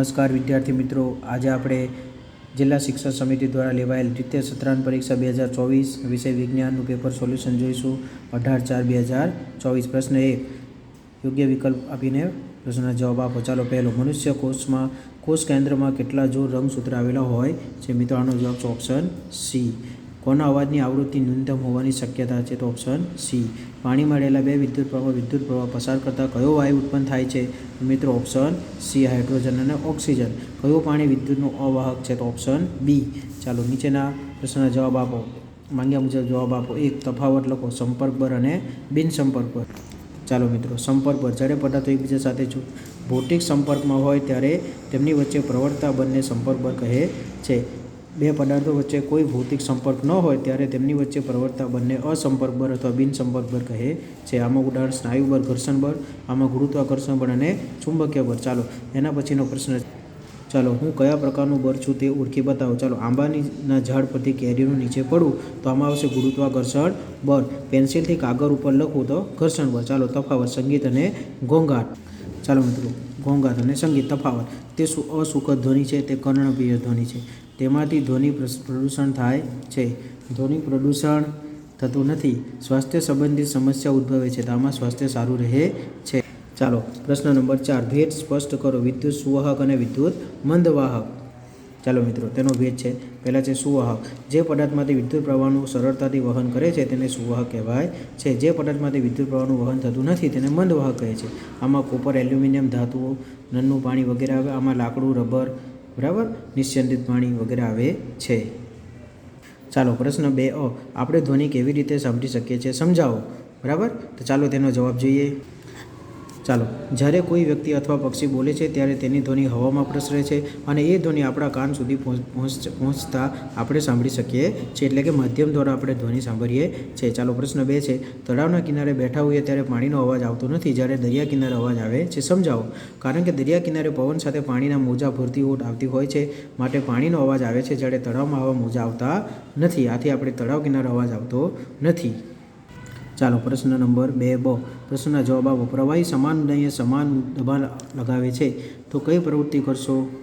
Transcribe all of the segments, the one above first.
નમસ્કાર વિદ્યાર્થી મિત્રો. આજે આપણે જિલ્લા શિક્ષણ સમિતિ દ્વારા લેવાયેલ દ્વિતીય સત્રાંત પરીક્ષા બે હજાર ચોવીસ વિષય વિજ્ઞાનનું પેપર સોલ્યુશન જોઈશું. અઢાર ચાર બે હજાર ચોવીસ પ્રશ્ન એક. યોગ્ય વિકલ્પ આપીને પ્રશ્નના જવાબ આપો. ચાલો પહેલો. મનુષ્ય કોષમાં કોષ કેન્દ્રમાં કેટલા જોડ રંગસૂત્ર આવેલા હોય? છે મિત્રો આનો જવાબ છે ઓપ્શન સી કોના અવાજની આવૃત્તિ ન્યૂનતમ હોવાની શક્યતા છે તો ઓપ્શન સી પાણીમાં રહેલા બે વિદ્યુત પ્રવાહ વિદ્યુત પ્રવાહ પસાર કરતાં કયો વાયુ ઉત્પન્ન થાય છે? મિત્રો ઓપ્શન સી હાઇડ્રોજન અને ઓક્સિજન કયું પાણી વિદ્યુતનું અવાહક છે તો ઓપ્શન બી ચાલો, નીચેના પ્રશ્નના જવાબ આપો. માંગ્યા મુજબ જવાબ આપો. એક, તફાવત લખો. સંપર્ક બર અને બિનસંપર્ક પર ચાલો, મિત્રો, સંપર્ક પર જ્યારે પદાર્થો એકબીજા સાથે ભૌતિક સંપર્કમાં હોય, ત્યારે તેમની વચ્ચે પ્રવર્તતા બંને સંપર્ક પર કહે છે. બે પદાર્થો વચ્ચે કોઈ ભૌતિક સંપર્ક ન હોય ત્યારે તેમની વચ્ચે પ્રવર્તતા બંને અસંપર્ક બળ અથવા બિનસંપર્ક બળ કહે છે. આમાં ઉદાહરણ સ્નાયુ બળ ઘર્ષણ બળ આમાં ગુરુત્વાકર્ષણ બળ અને ચુંબકીય બળ ચાલો, એના પછીનો પ્રશ્ન ચાલો, હું કયા પ્રકારનું બળ છું તે ઓળખી બતાવો. ચાલો, આંબાનીના ઝાડ પરથી કેરીનું નીચે પડું તો આમાં આવશે ગુરુત્વાકર્ષણ બળ. પેન્સિલથી કાગળ ઉપર લખું તો ઘર્ષણ બળ. ચાલો, તફાવત, સંગીત અને ઘોંઘાટ. ચાલો મિત્રો, ઘોંઘાટ અને સંગીત, તફાવત. તે અસુખદ ધ્વનિ છે? તે કર્ણપ્રિય ધ્વનિ છે. તેમાંથી ધ્વનિ પ્રદૂષણ થાય છે. ધ્વનિ પ્રદૂષણ થતું નથી. સ્વાસ્થ્ય સંબંધિત સમસ્યા ઉદ્ભવે છે. તો આમાં સ્વાસ્થ્ય સારું રહે છે. ચાલો, પ્રશ્ન નંબર ચાર. ભેદ સ્પષ્ટ કરો. વિદ્યુત સુવાહક અને વિદ્યુત મંદવાહક. ચાલો મિત્રો, તેનો ભેદ છે. પહેલાં છે સુવાહક. જે પદાર્થમાંથી વિદ્યુત પ્રવાહનું સરળતાથી વહન કરે છે, તેને સુવાહક કહેવાય છે. જે પદાર્થમાંથી વિદ્યુત પ્રવાહનું વહન થતું નથી, તેને મંદવાહક કહે છે. આમાં કોપર, એલ્યુમિનિયમ, ધાતુઓ નનનું પાણી વગેરે આવે. આમાં લાકડું, રબર બરાબર? નિસ્યંદિત પાણી વગેરે આવે છે. ચાલો, પ્રશ્ન બે અ. આપણે ધ્વનિ કેવી રીતે સાંભળી શકીએ છીએ? સમજાવો. બરાબર? તો ચાલો તેનો જવાબ જોઈએ. ચાલો, જ્યારે કોઈ વ્યક્તિ અથવા પક્ષી બોલે છે, ત્યારે તેની ધ્વનિ હવામાં પ્રસરે છે અને એ ધ્વનિ આપણા કાન સુધી પહોંચ, પહોંચ- પહોંચતા આપણે સાંભળી શકીએ છીએ, એટલે કે માધ્યમ દ્વારા આપણે ધ્વનિ સાંભળીએ છીએ. ચાલો, પ્રશ્ન બે છે. તળાવના કિનારે બેઠા હોઈએ ત્યારે પાણીનો અવાજ આવતો નથી, જ્યારે દરિયા કિનારે અવાજ આવે છે. સમજાવો. કારણ કે દરિયા કિનારે પવન સાથે પાણીના મોજા ભરતી ઓટ આવતી હોય છે, માટે પાણીનો અવાજ આવે છે, જ્યારે તળાવમાં આવા મોજા આવતા નથી. આથી આપણે તળાવ કિનારે અવાજ આવતો નથી. ચાલો પ્રશ્ન નંબર બે બ. પ્રશ્નના જવાબ આપો. પ્રવાહી સમાન ઊંડાઈએ સમાન દબાણ લગાવે છે. તો કઈ પ્રવૃત્તિ કરશો?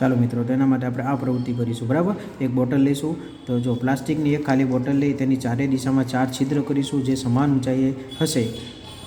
ચાલો મિત્રો, તેના માટે આપણે આ પ્રવૃત્તિ કરીશું. બરાબર? એક બોટલ લઈશું તો જો પ્લાસ્ટિકની એક ખાલી બોટલ લઈ તેની ચારે દિશામાં ચાર છિદ્ર કરીશું જે સમાન ઊંચાઈએ હશે.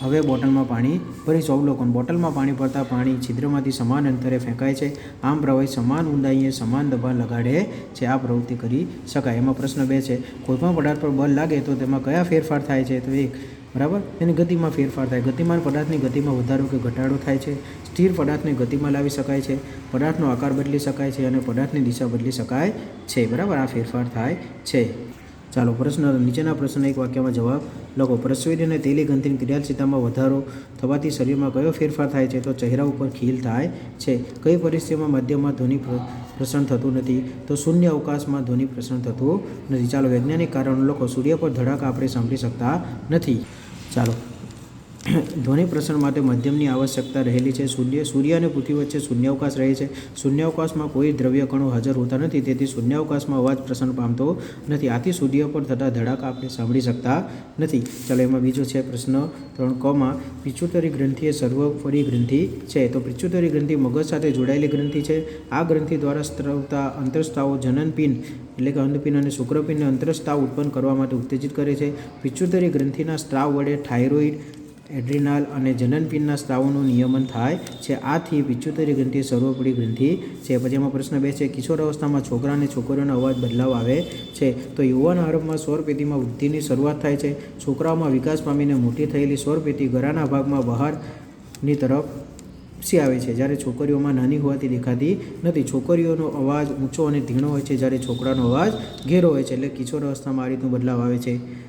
હવે બોટલમાં પાણી ભરી અવલોકન બોટલમાં પાણી ભરતા પાણી છિદ્રમાંથી સમાન અંતરે ફેંકાય છે. આમ પ્રવાહી સમાન ઊંડાઈએ સમાન દબાણ લગાડે છે. આ પ્રવૃત્તિ કરી શકાય. એમાં પ્રશ્ન બે છે. કોઈપણ પદાર્થ પર બળ લાગે તો તેમાં કયા ફેરફાર થાય છે? તો એક, બરાબર? તેની ગતિમાં ફેરફાર થાય. ગતિમાન પદાર્થની ગતિમાં વધારો કે ઘટાડો થાય છે. સ્થિર પદાર્થને ગતિમાં લાવી શકાય છે. પદાર્થનો આકાર બદલી શકાય છે અને પદાર્થની દિશા બદલી શકાય છે. બરાબર? આ ફેરફાર થાય છે. ચાલો, પ્રશ્ન, નીચેના પ્રશ્ન એક વાક્યમાં જવાબ લખો. પ્રસવેદી અને તેલી ગ્રંથિની ક્રિયાશીલતામાં વધારો થવાથી શરીરમાં કયો ફેરફાર થાય છે? તો ચહેરા ઉપર ખીલ થાય છે. કઈ પરિસ્થિતિમાં માધ્યમમાં ધ્વનિ પ્રસન્ન થતું નથી? તો શૂન્ય અવકાશમાં ધ્વનિ પ્રસરણ થતું નથી. ચાલો, વૈજ્ઞાનિક કારણો લખો. સૂર્ય પર ધડાકા આપણે સાંભળી શકતા નથી. ચાલો ધ્વનિ પ્રસરણ માટે માધ્યમની આવશ્યકતા રહેલી છે. સૂર્ય સૂર્ય અને પૃથ્વી વચ્ચે શૂન્યાવકાશ રહે છે. શૂન્યાવકાશમાં કોઈ દ્રવ્ય કણો હાજર હોતા નથી, તેથી શૂન્યાવકાશમાં અવાજ પ્રસરણ પામતો નથી. આથી સૂર્ય પર થતા ધડાકા આપણે સાંભળી શકતા નથી. ચાલો, એમાં બીજો છે પ્રશ્ન ત્રણ, કમાં, પિચ્યુટરી ગ્રંથિ એ સર્વોપરી ગ્રંથિ છે. તો પિચ્યુતરી ગ્રંથિ મગજ સાથે જોડાયેલી ગ્રંથિ છે. આ ગ્રંથિ દ્વારા સ્ત્રવતા અંતરસ્ત્રાવો જનનપિન એટલે કે અંધપિન અને શુક્રપિનને અંતરસ્ત્રાવ ઉત્પન્ન કરવા માટે ઉત્તેજિત કરે છે. પિચ્યુતરી ગ્રંથિના સ્ત્રાવ વડે થાઇરોઇડ એડ્રિનાલ અને જનનપિનના સ્ત્રાવોનું નિયમન થાય છે. આથી પિચ્યુટરી ગ્રંથિ સર્વોપરી ગ્રંથિ છે. પછી એમાં પ્રશ્ન બે છે, કિશોર અવસ્થામાં છોકરા અને છોકરીઓનો અવાજ બદલાવ આવે છે. તો યુવાન આરંભમાં સ્વરપેટીમાં વૃદ્ધિની શરૂઆત થાય છે. છોકરાઓમાં વિકાસ પામીને મોટી થયેલી સ્વરપેટી ગરાના ભાગમાં બહારની તરફ સી આવે છે? જ્યારે છોકરીઓમાં નાની હોવાથી દેખાતી નથી. છોકરીઓનો અવાજ ઊંચો અને ધીણો હોય છે. જ્યારે છોકરાનો અવાજ ઘેરો હોય છે. એટલે કિશોર અવસ્થામાં આ રીતનું બદલાવ આવે છે.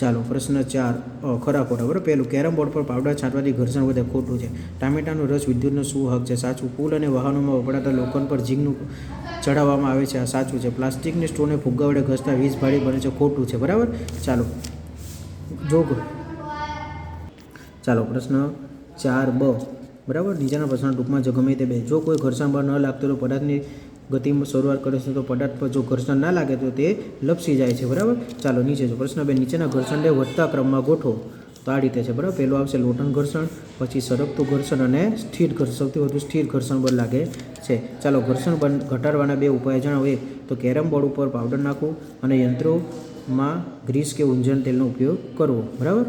ચાલો, પ્રશ્ન ચાર ખરા ખોટા, બરાબર? પહેલું, કેરમ બોર્ડ પર પાવડર છાંટવાથી ઘર્ષણ વધે, ખોટું છે. ટામેટાનો રસ વિદ્યુતનો શું હક છે? સાચું. પુલ અને વાહનોમાં વપરાતા લોખંડ પર ઝીંગનું ચડાવવામાં આવે છે. આ સાચું છે. પ્લાસ્ટિકની સ્ટોને ફુગ્ગા વડે ઘસતા વીજ ભાડી બને છે. ખોટું છે. બરાબર? ચાલો. જો ચાલો, પ્રશ્ન ચાર બ. બરાબર? નીચેના પ્રશ્ન ટૂંકમાં જો ગમે તે બે. જો કોઈ ઘર્ષણ બળ ન લાગતું તો પદાર્થની ગતિમાં શરૂઆત કરે છે તો પદાર્થ પર જો ઘર્ષણ ના લાગે તો તે લપસી જાય છે, બરાબર? ચાલો નીચે જો પ્રશ્ન બે, નીચેના ઘર્ષણને વધતા ક્રમમાં ગોઠવો. તો આ રીતે છે, બરાબર? પહેલું આવશે લોટન ઘર્ષણ, પછી સરકતું ઘર્ષણ અને સ્થિર ઘર્ષણ, સૌથી વધુ સ્થિર ઘર્ષણ બળ લાગે છે. ચાલો ઘર્ષણ ઘટાડવાના બે ઉપાય જણાવો. એક, તો કેરમ બોર્ડ ઉપર પાવડર નાખવું અને યંત્રોમાં ગ્રીસ કે ઊંજણ તેલનો ઉપયોગ કરવો, બરાબર?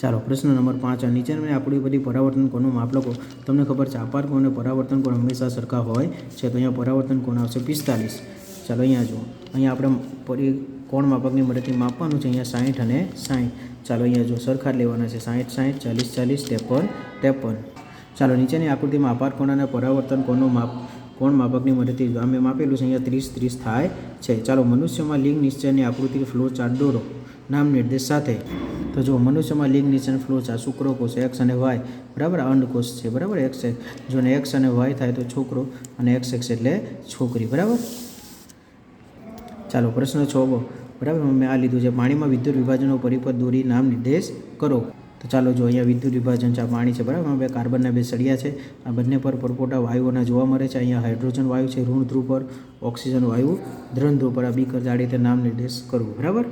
ચાલો, પ્રશ્ન નંબર પાંચ નીચેની નીચે મેં આપણી બધી પરાવર્તન કોણનું માપ લખો તમને ખબર છે આપાર કોણ અને પરાવર્તન કોણ હંમેશા સરખા હોય છે, તો અહીંયા પરાવર્તન કોણ આવશે પિસ્તાલીસ. ચાલો, અહીંયા જુઓ. અહીંયા આપણે પરી કોણ માપકની મદદથી માપવાનું છે, અહીંયા સાહીઠ અને સાહીઠ. ચાલો, અહીંયા જો સરખા લેવાના છે. સાહીઠ સાહીઠ, ચાલીસ ચાલીસ, ત્રેપન ત્રેપન. ચાલો, નીચેની આકૃતિમાં આપાર કોણ અને પરાવર્તન કોણનું માપ, કોણ માપકની મદદથી જો અમે માપેલું છે, અહીંયા ત્રીસ ત્રીસ થાય છે. ચાલો, મનુષ્યમાં લિંગ નિશ્ચયની આકૃતિ ફ્લો ચાર્ટ દોરો. નામ, નિર્દેશ સાથે. તો જો મનુષ્યમાં લિંગ નિશ્ચયનો ફ્લો ચાર્ટ શુક્રકોષ એક્સ અને વાય બરાબર? આ અંડકોષ છે, બરાબર? એક્સ જો ને એક્સ અને વાય થાય તો છોકરો અને એક્સ એક્સ એટલે છોકરી, બરાબર? ચાલો, પ્રશ્ન છો બ બરાબર? મેં આ લીધું છે. પાણીમાં વિદ્યુત વિભાજનનો પરિપથ દોરી નામ નિર્દેશ કરો. તો ચાલો, જો અહીંયા વિદ્યુત વિભાજન છે, આ પાણી છે, બરાબર? બે કાર્બનના બે સળિયા છે. આ બંને પર પરપોટા વાયુઓના જોવા મળે છે. અહીંયા હાઇડ્રોજન વાયુ છે, ઋણ ધ્રુવ પર ઓક્સિજન વાયુ ધ્રણ ધ્રુવ પર આ બીકર જાડી રીતે નામ નિર્દેશ કરવું, બરાબર?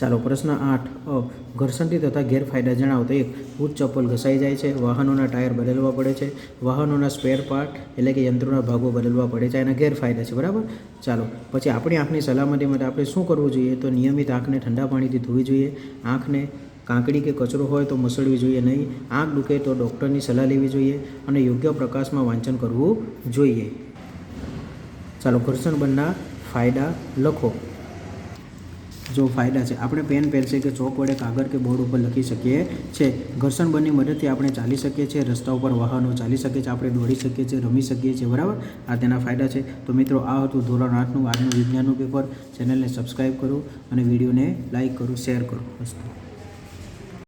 ચાલો પ્રશ્ન આઠ, અ, ઘર્ષણથી થતા ગેરફાયદા જણાવતા એક બૂટ ચપ્પલ ઘસાઈ જાય છે, વાહનોના ટાયર બદલવા પડે છે, વાહનોના સ્પેર પાર્ટ એટલે કે યંત્રોના ભાગો બદલવા પડે છે, એના ગેરફાયદા છે, બરાબર? ચાલો, પછી આપણી આંખની સલામતી માટે આપણે શું કરવું જોઈએ? તો નિયમિત આંખને ઠંડા પાણીથી ધોવી જોઈએ, આંખને કાંકડી કે કચરો હોય તો મસળવી જોઈએ નહીં, આંખ દુખે તો ડૉક્ટરની સલાહ લેવી જોઈએ અને યોગ્ય પ્રકાશમાં વાંચન કરવું જોઈએ. ચાલો, ઘર્ષણ બંધના ફાયદા લખો. જો ફાયદા છે. આપણે પેન, પેન્સિલ કે ચોક વડે કાગળ કે બોર્ડ ઉપર લખી શકીએ છીએ ઘર્ષણ બળની મદદથી આપણે ચાલી શકીએ છીએ. રસ્તા ઉપર વાહનો ચાલી શકીએ છીએ આપણે દોડી શકીએ છીએ, રમી શકીએ છીએ. બરાબર? આ તેના ફાયદા છે. તો મિત્રો, આ હતું ધોરણ આઠનું આજનું વિજ્ઞાનનું પેપર ચેનલને સબસ્ક્રાઈબ કરો અને વિડીયોને લાઇક કરો શેર કરો. અસ્તુ